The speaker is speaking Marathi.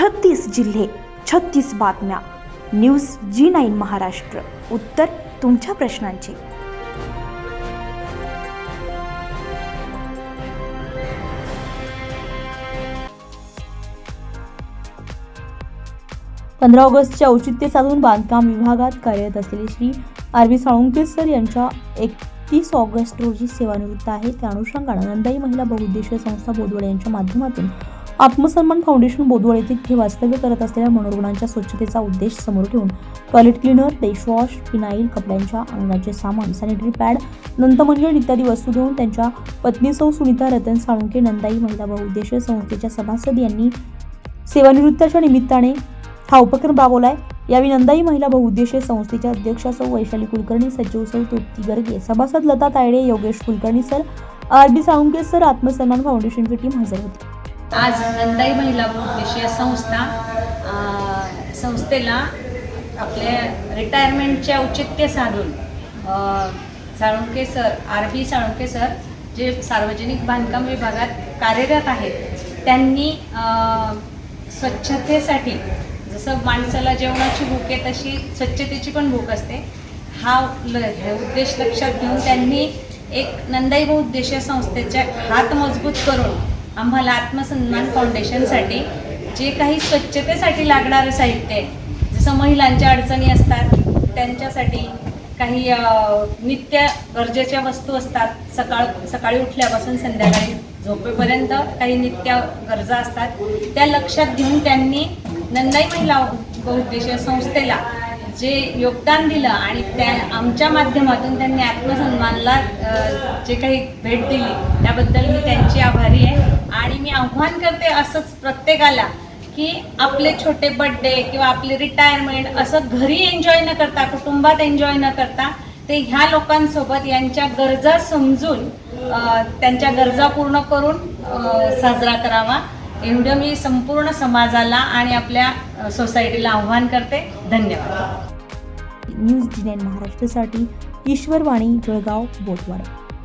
छत्तीस जिल्हे छत्तीस बातम्या. News G nine Maharashtra. उत्तर तुमच्या प्रश्नांची. पंधरा ऑगस्टचे औचित्य साधून बांधकाम विभागात कार्यरत असलेले Shri R V Salunke sir यांच्या एकतीस ऑगस्ट रोजी सेवानिवृत्त आहे त्या अनुषंगानं नंदाई महिला बहुउद्देशीय संस्था बोदवड यांच्या माध्यमातून आत्मसन्मान फाउंडेशन बोदवड येथे हे वास्तव्य करत असलेल्या मनोरुग्णांच्या स्वच्छतेचा उद्देश समोर ठेवून टॉयलेट क्लिनर डिशवॉश फिनाईल कपड्यांच्या अंगाचे सामान सॅनिटरी पॅड नंतमंजन इत्यादी वस्तू देऊन त्यांच्या पत्नी सौ सुनीता रतन साळुंके नंदाई महिला बहुउद्देशीय संस्थेच्या सभासद यांनी सेवानिवृत्ताच्या निमित्ताने हा उपक्रम राबवलाय. यावेळी नंदाई महिला बहुउद्देशीय संस्थेच्या अध्यक्षा सौ वैशाली कुलकर्णी सचिव सौ तृप्ती गर्गे सभासद Lata Taide Yogesh Kulkarni sir R B Salunke sir आत्मसन्मान फाउंडेशनची टीम हजर होती. आज नंदाई महिला विषय संस्था संस्थेला आपल्या रिटायरमेंटचे औचित्य साधून Salunke sir R B Salunke sir जे सार्वजनिक बांधकाम विभागात कार्यरत आहेत त्यांनी स्वच्छतेसाठी जसं माणसाला जेवणाची भूक आहे तशी स्वच्छतेची पण भूक असते. हा ल उद्देश लक्षात घेऊन त्यांनी एक नंदाई उद्देश संस्थेचे हात मजबूत करून आम्हाला आत्मसन्मान फाउंडेशनसाठी जे काही स्वच्छतेसाठी लागणारं साहित्य आहे जसं महिलांच्या अडचणी असतात त्यांच्यासाठी काही नित्य गरजेच्या वस्तू असतात सकाळ सकाळी उठल्यापासून संध्याकाळी झोपेपर्यंत काही नित्य गरजा असतात त्या लक्षात घेऊन त्यांनी नंदाई महिला बहुउद्देशीय संस्थेला जे योगदान दिलं आणि त्या आमच्या माध्यमातून त्यांनी आत्मसन्मानला जे काही भेट दिली त्याबद्दल मी त्यांची आभारी आहे. आणि मी आव्हान करते असंच प्रत्येकाला की आपले छोटे बड्डे किंवा आपले रिटायरमेंट असं घरी एन्जॉय न करता कुटुंबात एन्जॉय न करता ते ह्या लोकांसोबत यांच्या गरजा समजून त्यांच्या गरजा पूर्ण करून साजरा करावा. एवढं मी संपूर्ण समाजाला आणि आपल्या सोसायटीला आव्हान करते. धन्यवाद. न्यूज जी महाराष्ट्रासाठी ईश्वरवाणी जळगाव बोटवाडा.